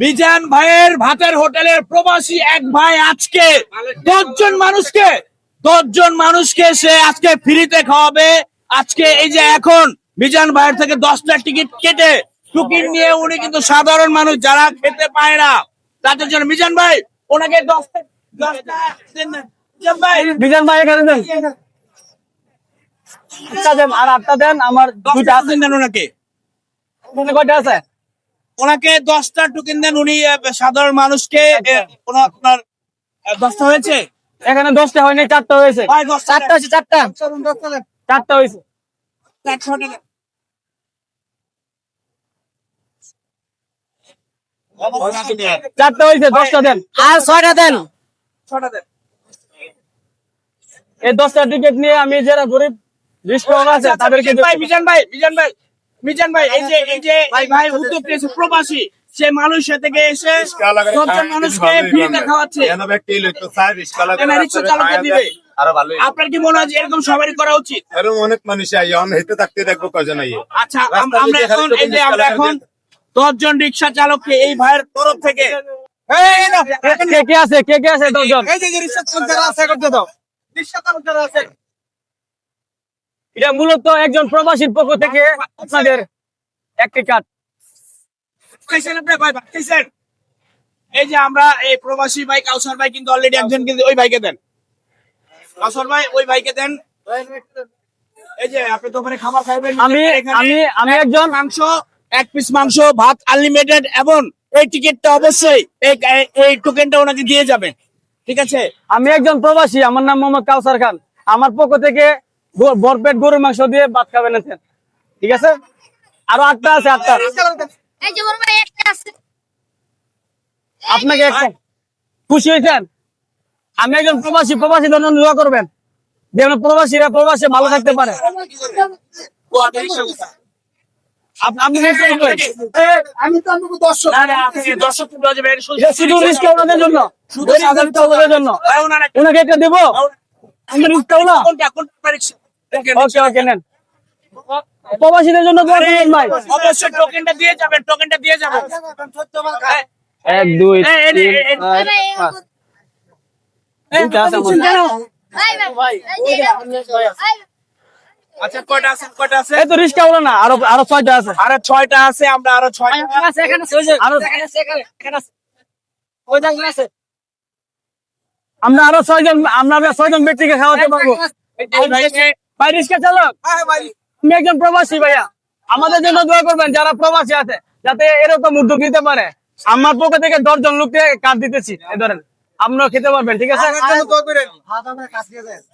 মিজান ভাইয়ের ভাতের হোটেলের প্রবাসী এক ভাই আজকে দশজন মানুষকে দশজন মানুষকে সে আজকে ফ্রিতে খাওয়াবে। আজকে এই যে এখন মিজান ভাইয়ের থেকে দশটা টিকিট কেটে টুকিট নিয়ে উনি কিন্তু সাধারণ মানুষ যারা খেতে পায় না তাদের জন্য মিজান ভাই ওনাকে দশটা দশটা মিজান ভাই এখানে দেন। আটটা দেন আর আটটা দেন আমার দুইটা আছে। দেন ওনাকে। কয়টা আছে? ওনাকে দশটা টোকেন দেন উনি সাধারণ মানুষকে ওনার আপনার দশটা হয়েছে? এখানে দশটা হয়নি চারটা হয়েছে। চারটা হয়েছে চারটা। চারটা হয়েছে। চারটা হয়েছে দশটা দেন। আর ছয়টা দেন। ছটা দেন। এই দশটা টিকিট নিয়ে আমি যারা গরিব লিস্ট আছে তাদেরকে মিজান ভাই মিজান ভাই মিজান ভাই। মিজান ভাই এই যে এই যে এই ভাই উদ্যোগ নিয়েছে প্রবাসী সে মালয়েশিয়া থেকে এসে দশজন মানুষকে ফ্রিতে খাওয়াচ্ছে। আপনার কি মনে হয় এরকম সবারই করা উচিত? এরকম অনেক মানুষ আই অন থাকতে দেখব কজন আইয়ে। আচ্ছা আমরা এখন এই যে আমরা এখন দশজন রিক্সা চালককে এই ভাইয়ের তরফ থেকে কে কে আছে? কে কে আছে? দশজন? এই যে যে রিক্সা চালক যারা আছে করতে দাও। রিক্সা চালক যারা আছে এটা মূলত একজন প্রবাসীর পক্ষ থেকে আপনাদের একটি পাইছেন এই যে আমরা এই প্রবাসী ভাই কাউসার ভাই কিন্তু অলরেডি একজন কিন্তু ওই ভাইকে দেন। কাউসার ভাই ওই ভাইকে দেন। এই যে আপনি তো ওখানে খাবার খাইবেন। আমি আমি আমি একজন মাংস এক পিস মাংস ভাত আনলিমিটেড এবং এই টিকিটটা অবশ্যই এই- এই টোকেনটা ওনাকে দিয়ে যাবেন। ঠিক আছে? আমি একজন প্রবাসী আমার নাম মোহাম্মদ কাউসার খান। আমার পক্ষ থেকে ভরপেট গরুর মাংস দিয়ে ভাত খাবেন আছেন ঠিক আছে? আরও আটটা আছে আটটা। এই যে বড় ভাই একটা আছে। আপনাকে একটা। খুশি হয়েছেন? আমি একজন প্রবাসী প্রবাসী জন্য দোয়া করবেন। যেন প্রবাসীরা প্রবাসে ভালো থাকতে পারে। আপনি আমি তো দর্শক। জন্য। জন্য রিস্ক না কোনটা কোনটা পারিস ওকে ওকে নেন। প্রবাসীদের জন্য দোয়া করবেন ভাই। অবশ্যই টোকেনটা দিয়ে যাবেন টোকেনটা দিয়ে যাবেন। এক দুই এই, এই, তিন এই, এই, চার, ভাই পাঁচ। দুইটা আছে আমার। ভাই ভাই এই যে এটা- ভাই। আচ্ছা কয়টা আছে কয়টা আছে? এই তো রিস্কা হলো না আরও আরও ছয়টা আছে। আরও ছয়টা আছে আমরা আরও ছয়টা আরও আমরা আরও ছয়জন আমরা ছয়জন ব্যক্তিকে খাওয়াতে পারব। ভাই রিস্কা চালক। আমি একজন প্রবাসী ভাইয়া। আমাদের জন্য দোয়া করবেন যারা প্রবাসী আছে যাতে এরকম উদ্যোগ নিতে পারে। আমার পক্ষ থেকে দশজন লোককে কার্ড দিতেছি এই ধরেন। আপনারা খেতে পারবেন ঠিক আছে?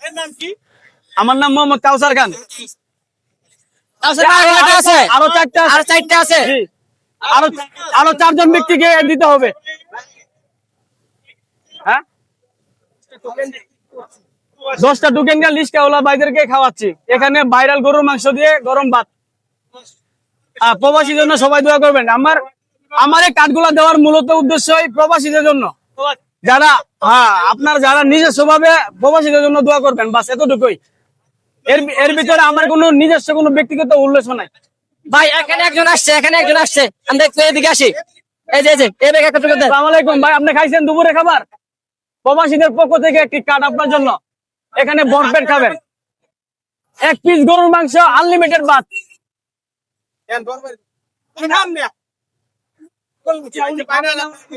এর নাম কি? আমার নাম মোহাম্মদ কাউসার খান। আছে? আরও চারটা আর চারটা আছে। আরও আরও চারজন ব্যক্তিকে দিতে হবে। হ্যাঁ? দশটা টোকেন গা লিস্ট ওলা ভাইদেরকে খাওয়াচ্ছি। এখানে ভাইরাল গরুর মাংস দিয়ে গরম ভাত। আহ, প্রবাসীদের জন্য সবাই দোয়া করবেন। আমার আমার এই কাঠগুলা দেওয়ার মূলত উদ্দেশ্য এই প্রবাসীদের জন্য। যারা হ্যাঁ আপনার যারা নিজস্ব ভাবে প্রবাসীদের জন্য দোয়া করবেন বাস এতটুকুই। এর এর ভিতরে আমার কোনো নিজস্ব কোনো ব্যক্তিগত উল্লেখ নাই। ভাই এখানে একজন আসছে এখানে একজন আসছে। আমি একটু এদিকে আসি। এই যে এই যে এই ব্যাগ একটা ভাই আপনি খাইছেন দুপুরে খাবার? প্রবাসীদের পক্ষ থেকে একটি কার্ড আপনার জন্য। এখানে বরপেট খাবেন। এক পিস গরুর মাংস আনলিমিটেড ভাত।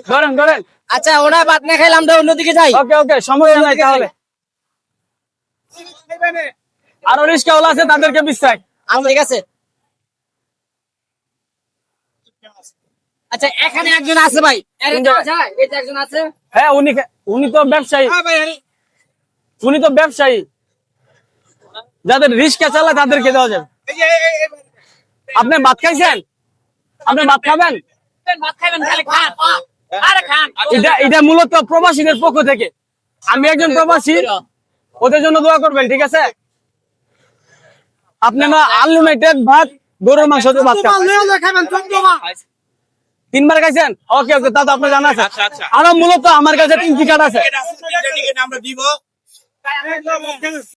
ধরেন ধরেন। আচ্ছা ওরা ভাত না খাইলে আমরা অন্যদিকে যাই। ওকে ওকে সমস্যা নাই তাহলে। আরও রিস্কা আছে তাদেরকে বিশ্বাস আচ্ছা, ঠিক আছে। আচ্ছা এখানে একজন আছে ভাই। একজন আছে। হ্যাঁ উনি উনি তো ব্যবসায়ী। উনি তো ব্যবসায়ী। যাদের রিস্কা চালায় তাদেরকে দেওয়া যাবে। আপনি ভাত খাইছেন? আপনি ভাত খাবেন? এটা এটা মূলত প্রবাসীদের পক্ষ থেকে। আমি একজন প্রবাসী। ওদের জন্য দোয়া করবেন ঠিক আছে? আপনি না আনলিমিটেড ভাত গরুর মাংস ভাত খান। তিনবার খাইছেন? ওকে ওকে তা তো আপনার জানা আছে। আচ্ছা, আচ্ছা। আরও মূলত আমার কাছে তিন টিকাট আছে। আমরা দিব I Bye. I'm